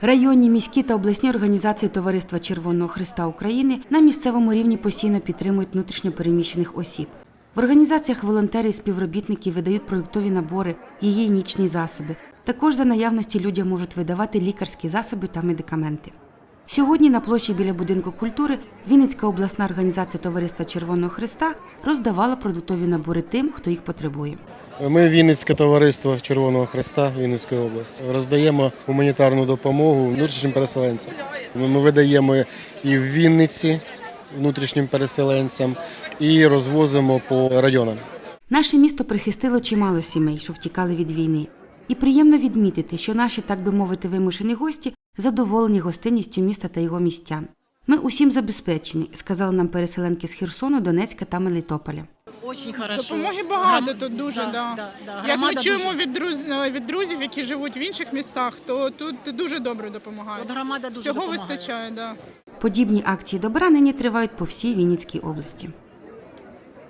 Районні, міські та обласні організації Товариства Червоного Христа України на місцевому рівні постійно підтримують внутрішньо переміщених осіб. В організаціях волонтери і співробітники видають продуктові набори, гігієнічні засоби. Також за наявності людям можуть видавати лікарські засоби та медикаменти. Сьогодні на площі біля будинку культури Вінницька обласна організація Товариства Червоного Христа роздавала продуктові набори тим, хто їх потребує. Ми Вінницьке товариство Червоного Христа Вінницької області. Роздаємо гуманітарну допомогу внутрішнім переселенцям. Ми видаємо і в Вінниці внутрішнім переселенцям, і розвозимо по районам. Наше місто прихистило чимало сімей, що втікали від війни. І приємно відмітити, що наші, так би мовити, вимушені гості задоволені гостинністю міста та його містян. Ми усім забезпечені, сказали нам переселенки з Херсону, Донецька та Мелітополя. Очень хорошо. Допомоги багато тут дуже. да, Да, да, да. Як ми чуємо дуже- від друзів, від друзів, які живуть в інших містах, то тут дуже добре допомагають. От громада дуже Всього допомагає. вистачає, да. Подібні акції добра нині тривають по всій Вінницькій області.